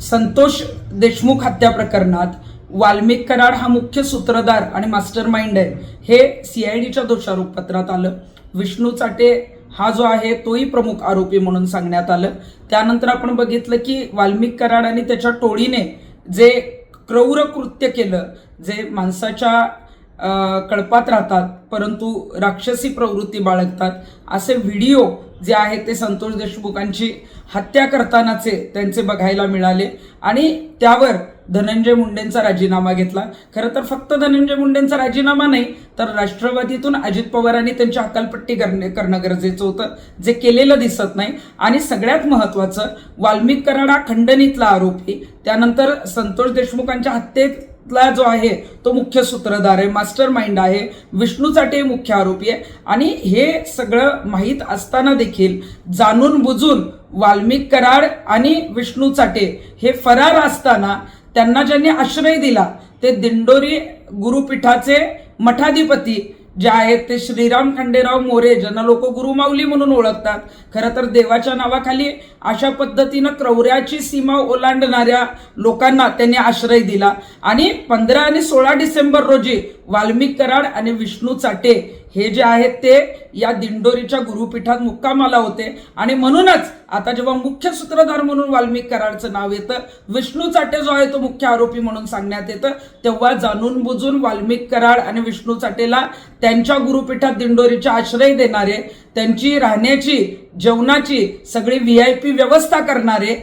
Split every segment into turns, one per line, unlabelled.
संतोष देशमुख हत्या प्रकरणात वाल्मिक कराड हा मुख्य सूत्रधार आणि मास्टर माइंड आहे. हे सीआयडीच्या दोषारोप पत्रात आलं. विष्णू चाटे हा जो आहे तोही प्रमुख आरोपी म्हणून सांगण्यात आलं. त्यानंतर आपण बघितलं की वाल्मिक कराड आणि त्याच्या टोळीने जे क्रौर कृत्य केलं जे माणसाच्या कळपात राहतात परंतु राक्षसी प्रवृत्ती बाळगतात. असे व्हिडिओ जे आहेत ते संतोष देशमुखांची हत्या करतानाचे त्यांचे बघायला मिळाले आणि त्यावर धनंजय मुंडेंचा राजीनामा घेतला. खरं तर फक्त धनंजय मुंडेंचा राजीनामा नाही तर राष्ट्रवादीतून अजित पवारांनी त्यांची हकालपट्टी करणे करणं गरजेचं होतं जे केलेलं दिसत नाही. आणि सगळ्यात महत्त्वाचं वाल्मिक कराडा खंडणीतला आरोपी त्यानंतर संतोष देशमुखांच्या हत्येत ला जो आहे तो मुख्य सूत्रधार आहे मास्टर माइंड आहे विष्णूसाठी मुख्य आरोपी आहे. आणि हे सगळं माहीत असताना देखील जाणून बुजून वाल्मिक कराड आणि विष्णू चाटे हे फरार असताना त्यांना ज्यांनी आश्रय दिला ते दिंडोरी गुरुपीठाचे मठाधिपती जे आहेत ते श्रीराम खंडेराव मोरे ज्यांना लोक गुरुमाऊली म्हणून ओळखतात. खरं तर देवाच्या नावाखाली अशा पद्धतीनं क्रौर्याची सीमा ओलांडणाऱ्या लोकांना त्यांनी आश्रय दिला. आणि पंधरा आणि सोळा डिसेंबर रोजी वाल्मिक कराड आणि विष्णू चाटे हे जे आहेत ते या दिंडोरीच्या गुरुपीठात मुक्कामाला होते. आणि म्हणूनच आता जेव्हा मुख्य सूत्रधार म्हणून वाल्मिक कराडचं नाव येतं विष्णू चाटे जो आहे तो मुख्य आरोपी म्हणून सांगण्यात येतं तेव्हा जाणून बुजून वाल्मिक कराड आणि विष्णू चाटेला त्यांच्या गुरुपीठात दिंडोरीचे आश्रय देणारे त्यांची राहण्याची जेवणाची सगळी व्ही आय पी व्यवस्था करणारे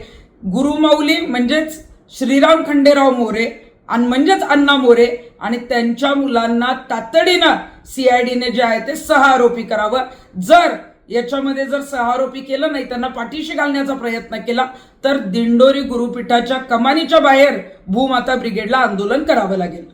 गुरुमाऊली म्हणजेच श्रीराम खंडेराव मोरे आणि म्हणजेच अण्णा मोरे आणि त्यांच्या मुलांना तातडीनं सीआयडीने जे आहे ते सहा आरोपी करावं. जर याच्यामध्ये जर सहा आरोपी केलं नाही त्यांना पाठीशी घालण्याचा प्रयत्न केला तर दिंडोरी गुरुपीठाच्या कमानीच्या बाहेर भूमाता ब्रिगेडला आंदोलन करावं लागेल.